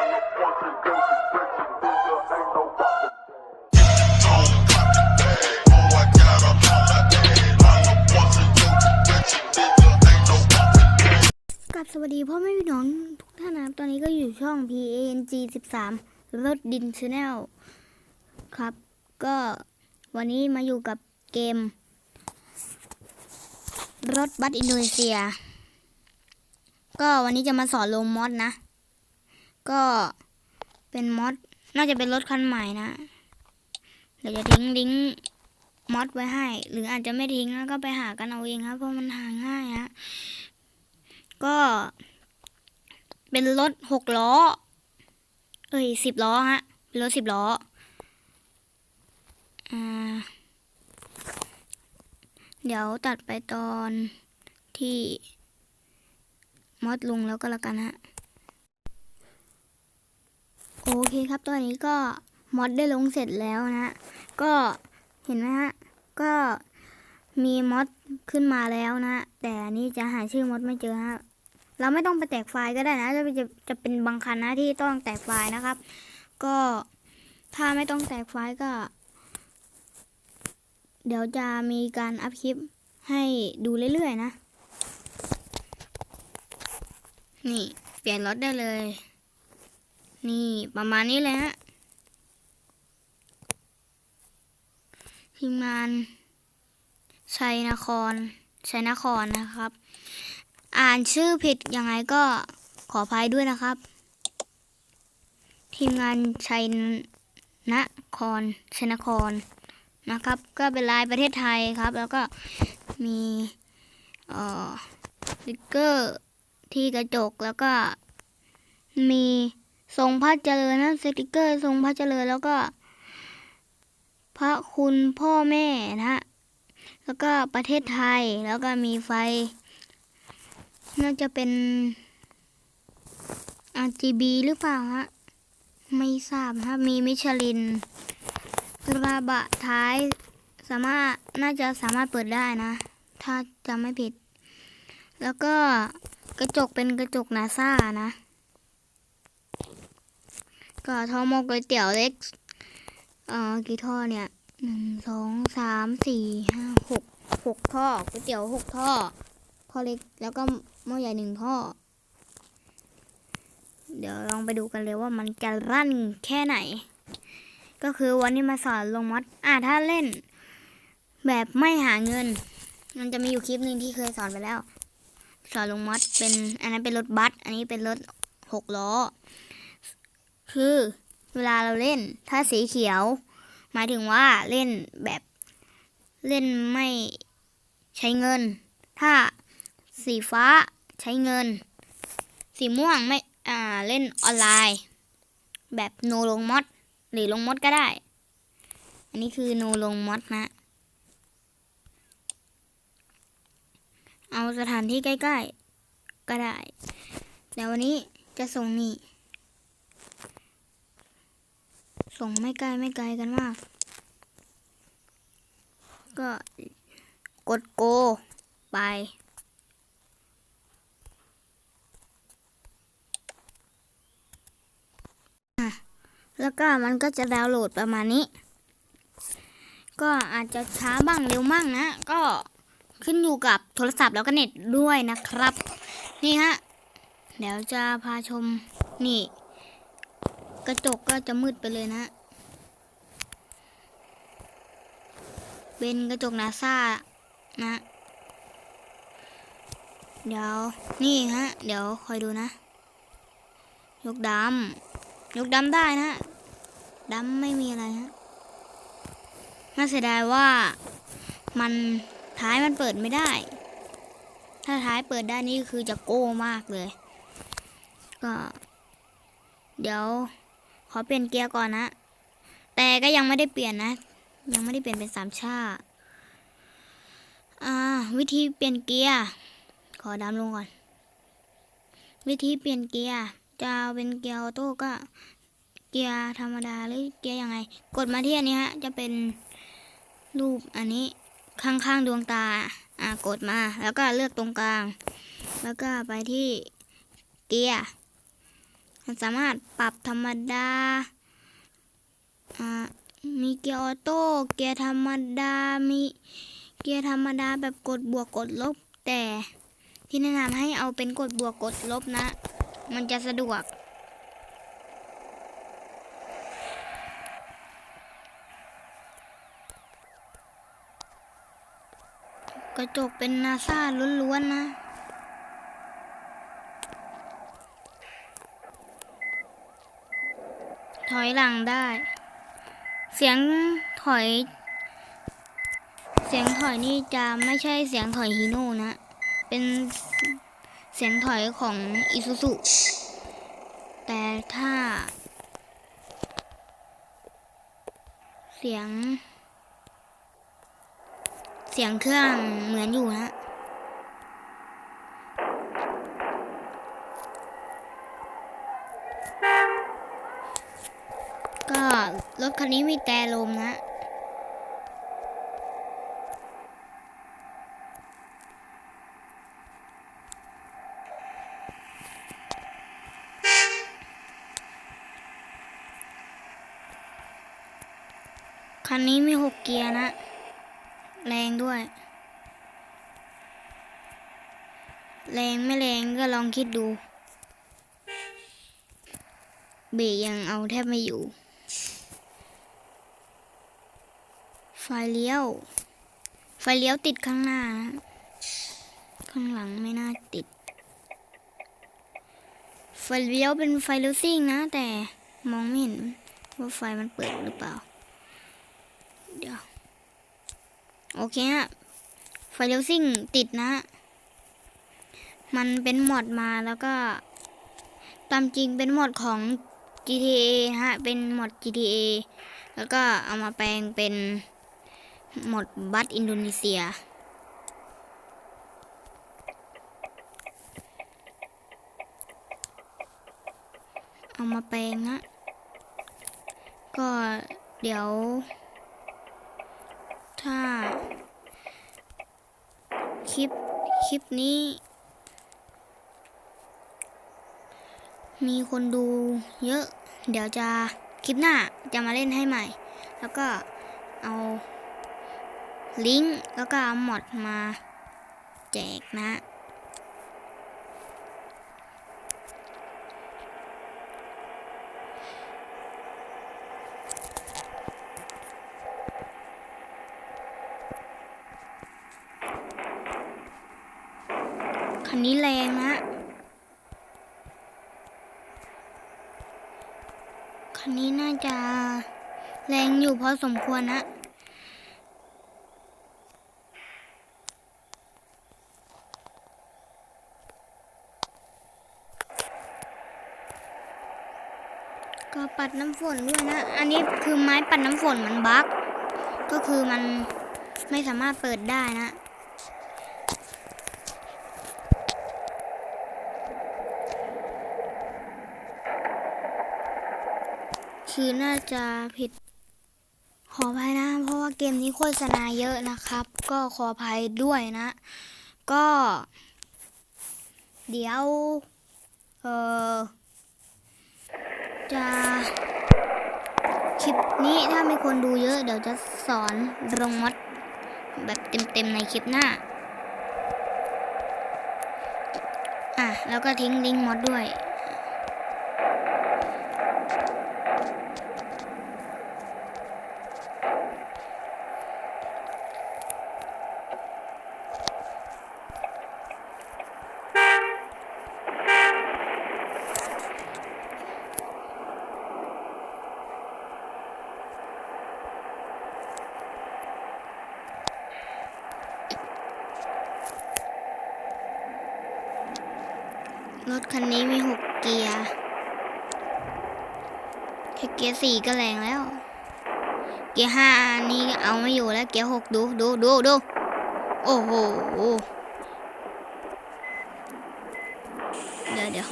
กับสวัสดีพ่อแม่พี่น้องทุกท่านนะครับตอนนี้ก็อยู่ช่อง PANG 13รถดินชาแนลครับ ก็วันนี้มาอยู่กับเกม รถบัสอินโดนีเซีย ก็วันนี้จะมาสอนลงมอดนะ ก็เป็นมอดน่าจะเป็นรถคันใหม่นะ เดี๋ยวจะทิ้งลิงก์มอดไว้ให้ หรืออาจจะไม่ทิ้งแล้วก็ไปหากันเอาเองครับ เพราะมันหาง่ายฮะก็เป็นรถหกล้อ เอ้ยสิบล้อฮะ เป็นรถสิบล้อ อ่า เดี๋ยวตัดไปตอนที่มอดลุงแล้วก็แล้วกันฮะ โอเคครับตอนนี้ก็มอดได้ลงเสร็จแล้วนะฮะก็เห็นไหมฮะ ก็มีมอดขึ้นมาแล้วนะ แต่อันนี้จะหาชื่อมอดไม่เจอฮะ เราไม่ต้องไปแตกไฟล์ก็ได้นะ จะจะจะเป็นบางคันนะที่ต้องแตกไฟล์นะครับ ก็ถ้าไม่ต้องแตกไฟล์ก็ เดี๋ยวจะมีการอัพคลิปให้ดูเรื่อยๆนะ นี่ เปลี่ยนรถได้เลย นี่ประมาณนี้เลยฮะทีมงานชัยนครชัยนครนะครับ อ่านชื่อผิดยังไงก็ขออภัยด้วยนะครับ ทีมงานชัยนครชัยนครนะครับ ก็เป็นลายประเทศไทยครับ แล้วก็มีเอ่อสติกเกอร์ที่กระจกแล้วก็มี ทรงพระเจริญนะสติกเกอร์ทรงพระเจริญแล้วก็ พระคุณพ่อแม่นะฮะแล้วก็ประเทศไทยแล้วก็มีไฟ น่าจะเป็น RGB หรือเปล่าฮะไม่ทราบฮะมีมิชลินกระบะท้ายสามารถน่าจะสามารถเปิดได้นะ ถ้าจำไม่ผิด แล้วก็กระจกเป็นกระจกนาซ่านะ ก็ทอหมกก๋วยเตี๋ยวเล็กเอ่อกี่ท่อเนี่ยหนึ่งสองสามสี่ห้าหกหกท่อก๋วยเตี๋ยวหกท่อท่อเล็กแล้วก็หม้อใหญ่หนึ่งท่อ เดี๋ยวลองไปดูกันเลยว่ามันจะรั่นแค่ไหน ก็คือวันนี้มาสอนลงมอดอ่าถ้าเล่น แบบไม่หาเงิน มันจะมีอยู่คลิปหนึ่งที่เคยสอนไปแล้ว สอนลงมอดเป็นอันนั้นเป็นรถบัสอันนี้เป็นรถหกล้อ คือเวลาเราเล่นถ้าสีเขียว หมายถึงว่าเล่นแบบเล่นไม่ใช้เงิน ถ้าสีฟ้าใช้เงิน สีม่วงไม่อ่าเล่นออนไลน์ แบบโนลงมอดหรือลงมอดก็ได้ อันนี้คือโนลงมอดนะ เอาสถานที่ใกล้ ๆ ก็ได้เดี๋ยววันนี้จะส่งนี่ ส่งไม่ใกล้ไม่ไกลกันมาก ก็กดโก ไป แล้วก็มันก็จะดาวน์โหลดประมาณนี้ ก็อาจจะช้าบ้างเร็วบ้างนะ ก็ขึ้นอยู่กับโทรศัพท์แล้วก็เน็ตด้วยนะครับ นี่ฮะ เดี๋ยวจะพาชมนี่ กระจกก็จะมืดไปเลยนะ เป็นกระจกนาซานะ เดี๋ยวนี่ฮะ เดี๋ยวคอยดูนะ ยกดำยกดำได้นะดำไม่มีอะไรฮะน่าเสียดายว่ามันท้ายมันเปิดไม่ได้ ถ้าท้ายเปิดได้นี่คือจะโก้มากเลย ก็ เดี๋ยว ขอเปลี่ยนเกียร์ก่อนนะ แต่ก็ยังไม่ได้เปลี่ยนนะ ยังไม่ได้เปลี่ยนเป็นสามชาอ่า วิธีเปลี่ยนเกียร์ ขอดำลงก่อน วิธีเปลี่ยนเกียร์ จะเป็นเกียร์ออโต้ก็เกียร์ธรรมดาหรือเกียร์ยังไง กดมาที่อันนี้ฮะ จะเป็นรูปอันนี้ข้างๆดวงตา อ่ากดมา แล้วก็เลือกตรงกลาง แล้วก็ไปที่เกียร์ มันสามารถปรับธรรมดา มีเกียร์ออโต้ เกียร์ธรรมดา มีเกียร์ธรรมดาแบบกดบวกกดลบ แต่ที่แนะนำให้เอาเป็นกดบวกกดลบนะ มันจะสะดวกกระจกเป็นนาซาล้วนๆนะ ถอยหลังได้ เสียงถอย เสียงถอยนี่จะไม่ใช่เสียงถอยฮีโน่นะ เป็นเสียงถอยของอิซูซุแต่ถ้า เสียง เสียงเครื่องเหมือนอยู่นะ ก็ รถคันนี้มีแต่ลมนะคันนี้มีหกเกียร์นะ แรงด้วย แรงไม่แรงก็ลองคิดดู เบรกยังเอาแทบไม่อยู่ ไฟเลี้ยว ไฟเลี้ยวติดข้างหน้านะข้างหลังไม่น่าติด ไฟเลี้ยวเป็นไฟเลี้ยวซิ่งนะ แต่มองไม่เห็นว่าไฟมันเปิดหรือเปล่า เดี๋ยว โอเคฮะ ไฟเลี้ยวซิ่งติดนะ มันเป็นหมอดมาแล้วก็ ตามจริงเป็นหมอดของ GTA ฮะ เป็นหมอด GTA แล้วก็เอามาแปลงเป็น หมดบัตรอินโดนีเซีย เอามาแปลงฮะก็เดี๋ยว ถ้า คลิป คลิปนี้ มีคนดูเยอะ เดี๋ยวจะคลิปหน้าจะมาเล่นให้ใหม่ แล้วก็เอา ลิงก์แล้วก็เอาหมดมาแจกนะ คันนี้แรงนะ คันนี้น่าจะแรงอยู่พอสมควรนะ ก็ปัดน้ำฝนด้วยนะ อันนี้คือไม้ปัดน้ำฝนมันบั๊กก็คือมันไม่สามารถเปิดได้นะ คือน่าจะผิด ขออภัยนะ เพราะว่าเกมนี้โฆษณาเยอะนะครับ ก็ขออภัยด้วยนะ ก็ เดี๋ยว เออ จะคลิปนี้ถ้ามีคนดูเยอะ เดี๋ยวจะสอนลงมดแบบเต็มๆในคลิปหน้า อะ แล้วก็ทิ้งลิงก์มดด้วย รถคันนี้มีหกเกียร์แค่เกียร์สี่ก็แรงแล้ว เกียร์ห้านี่เอาไม่อยู่แล้ว เกียร์หกดูดูดูดูโอ้โห เดี๋ยวเดี๋ยว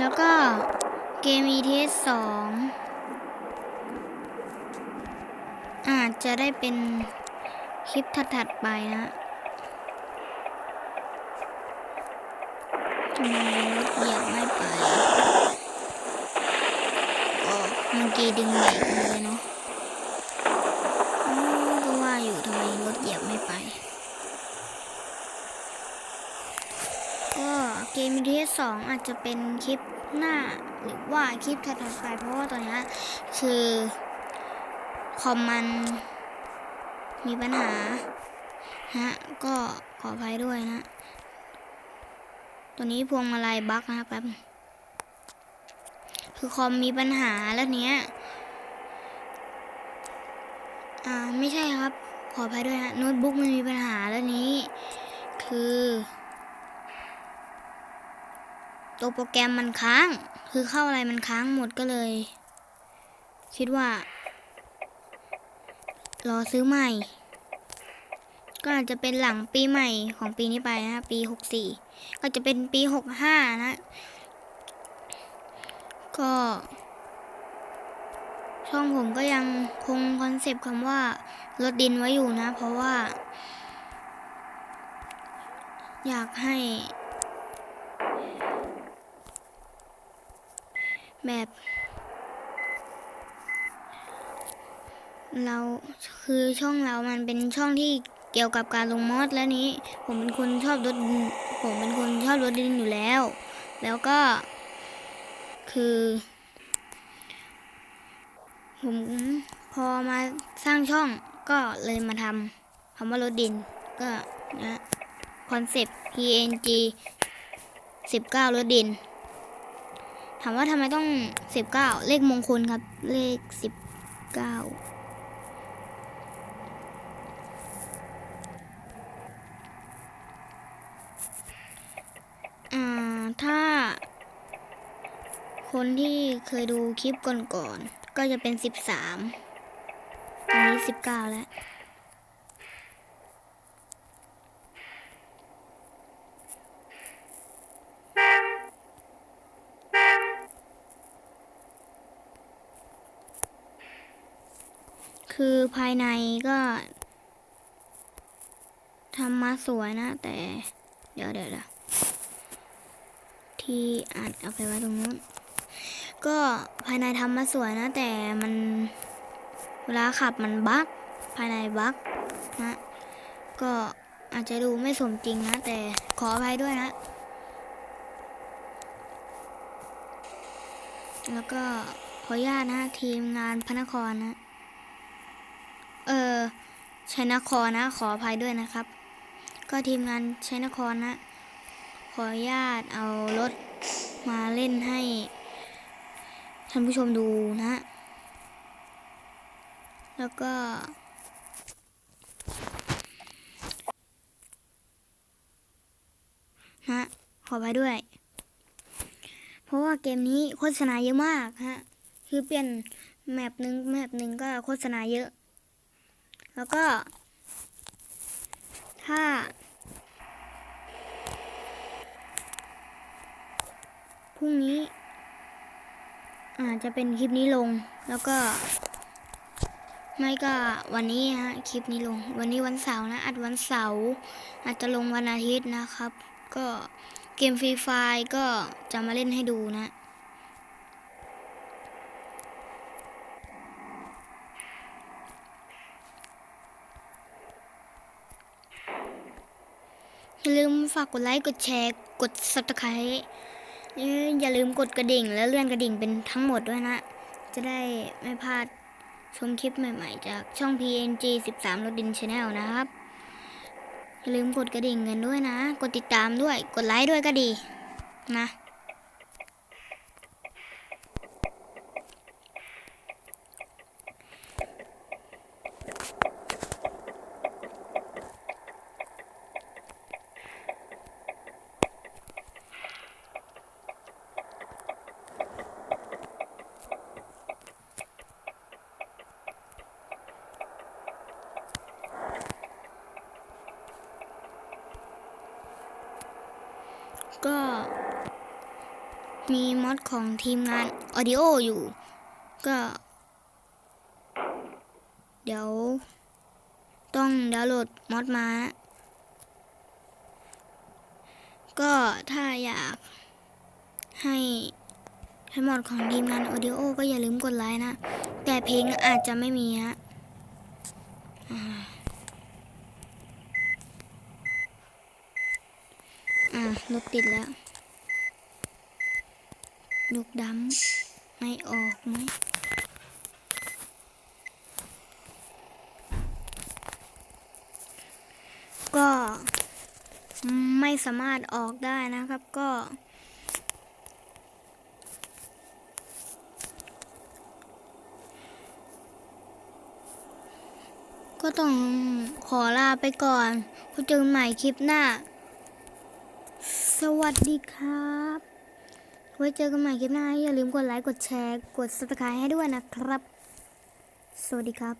แล้วก็ เกม ETS ส องอาจจะได้เป็นคลิปถัดๆไปนะทำไมรถเหยียบไม่ไปโอ้เมื่อกี้ดึงเบรกเลยเนาะอ๋อก็ว่าอยู่ทำไมรถเหยียบไม่ไป ก็เกม ETS สองอาจจะเป็นคลิป หน้าหรือว่าคลิปถัดไปเพราะว่าตอนนี้คือคอมมันมีปัญหาฮะก็ขออภัยด้วยนะ ตัวนี้พวงมาลัยบั๊กนะแป๊บคือคอมมีปัญหาแล้วเนี้ยอ่าไม่ใช่ครับ ขออภัยด้วยนะโน้ตบุ๊กมันมีปัญหาแล้วนี้ คือ ตัวโปรแกรมมันค้าง คือเข้าอะไรมันค้างหมดก็เลย คิดว่า รอซื้อใหม่ ก็อาจจะเป็นหลังปีใหม่ของปีนี้ไปนะปีหกสี่ก็จะเป็นปีหกห้านะ ก็ ช่องผมก็ยังคงคอนเซปต์คำว่ารถดินไว้อยู่นะ เพราะว่า อยากให้ แบบเราคือช่องเรามันเป็นช่องที่เกี่ยวกับการลงมอดแล้วนี้ ผมเป็นคนชอบรถดินผมเป็นคนชอบรถดินอยู่แล้ว แล้วก็ คือ ผมพอมาสร้างช่องก็เลยมาทำคำว่ารถดิน ก็นะคอนเซปต์ PNG 19 รถดิน ถามว่าทำไมต้อง19เลขมงคลครับ เลข19อ่าถ้า คนที่เคยดูคลิปก่อนๆก็จะเป็น13ตอนนี้19แล้ว คือภายในก็ทำมาสวยนะ แต่ เดี๋ยวเดี๋ยวที่อาจเอาไปไว้ตรงนู้น ก็ภายในทำมาสวยนะ แต่มันเวลาขับมันบั๊กภายในบั๊กนะ ก็อาจจะดูไม่สมจริงนะ แต่ขออภัยด้วยนะ แล้วก็ขออนุญาตนะทีมงานพระนครนะ ชัยนครนะ ขออภัยด้วยนะครับ ก็ทีมงานชัยนครนะ ขออนุญาตเอารถมาเล่นให้ท่านผู้ชมดูนะ แล้วก็ นะ ขออภัยด้วย เพราะว่าเกมนี้โฆษณาเยอะมากฮะ คือเปลี่ยนแมปหนึ่งแมปหนึ่งก็โฆษณาเยอะ แล้วก็ ถ้า พรุ่งนี้ อาจจะเป็นคลิปนี้ลง แล้วก็ ไม่ก็วันนี้ฮะ คลิปนี้ลง วันนี้วันเสาร์นะ อัดวันเสาร์ อาจจะลงวันอาทิตย์นะครับ ก็เกมฟรีไฟก็จะมาเล่นให้ดูนะ อย่าลืมฝากกดไลค์ กดแชร์ กด subscribe เอ้ยอย่าลืมกดกระดิ่ง และเลื่อนกระดิ่งเป็นทั้งหมดด้วยนะ จะได้ไม่พลาดชมคลิปใหม่ๆ จากช่อง PNG 13รถดินชาแนลนะครับ อย่าลืมกดกระดิ่งกันด้วยนะ กดติดตามด้วย กดไลค์ด้วยก็ดีนะ ก็ มีมอดของทีมงาน Audio ออยู่ ก็ เดี๋ยว ต้องดาวน์โหลดมอดมา ก็ถ้าอยากให้ให้มอดของทีมงาน Audio ก็อย่าลืมกดไลค์นะ แต่เพลงอาจจะไม่มีฮะอ่ารถติดแล้ว ลูกดำไม่ออกไหมก็ไม่สามารถออกได้นะครับก็ ก็ต้องขอลาไปก่อนพบเจอกันใหม่คลิปหน้า สวัสดีครับ ไว้เจอกันใหม่คลิปหน้า อย่าลืมกดไลค์ กดแชร์ กด subscribe ให้ด้วยนะครับ สวัสดีครับ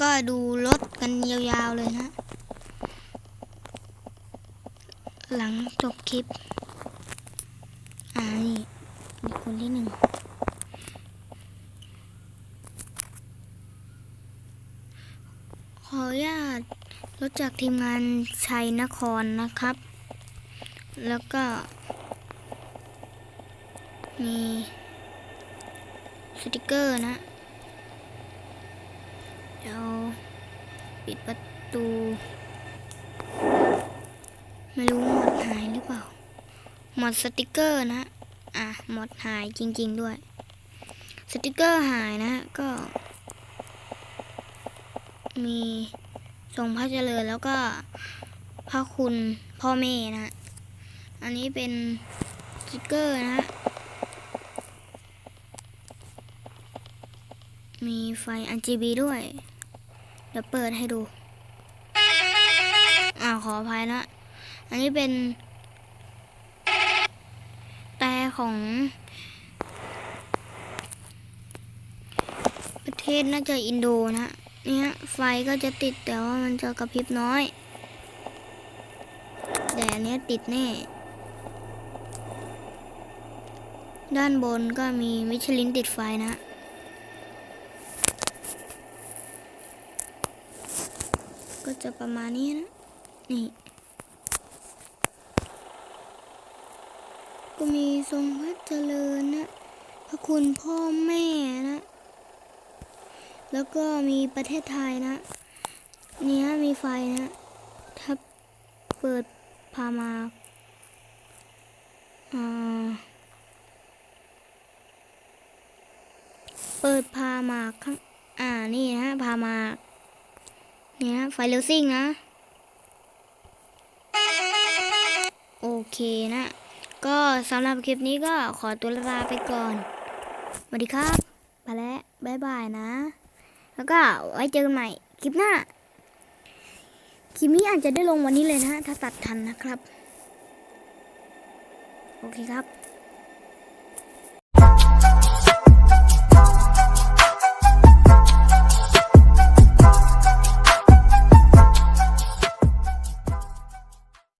ก็ดูรถกันยาวๆเลยนะ หลังจบคลิป อ่านี่คนที่หนึ่ง ออนุญาตรถจากทีมงานชัยนครนะครับ แล้วก็ มีสติกเกอร์นะเดี๋ยวปิดประตู ไม่รู้หมดหายหรือเปล่า หมดสติกเกอร์นะ อะ หมดหายจริง ๆ ด้วย สติกเกอร์หายนะก็ มีทรงพระเจริญแล้วก็พระคุณพ่อแม่นะ อันนี้เป็นสติกเกอร์นะมีไฟ RGB ด้วย เดี๋ยวเปิดให้ดู อ่าขออภัยนะ อันนี้เป็น แต่ของประเทศน่าจะอินโดนะ เนี่ยไฟก็จะติดแต่ว่ามันจะกระพริบน้อย แต่อันนี้ติดแน่ ด้านบนก็มีมิชลินติดไฟนะก็จะประมาณนี้นะ นี่ ก็มีทรงพระเจริญนะ พระคุณพ่อแม่นะ แล้วก็มีประเทศไทยนะเนี้ยมีไฟนะถ้าเปิดพามาอ่าเปิดพามาข้างอ่านี่นะพามาเนี่ยไฟเร็วซิ่งนะโอเคนะ ก็สำหรับคลิปนี้ก็ขอตัวลาไปก่อนสวัสดีครับ ไปแล้ว บ๊ายบายนะ แล้วก็ไว้เจอกันใหม่คลิปหน้า คลิปนี้อาจจะได้ลงวันนี้เลยนะ ถ้าตัดทันนะครับ โอเคครับ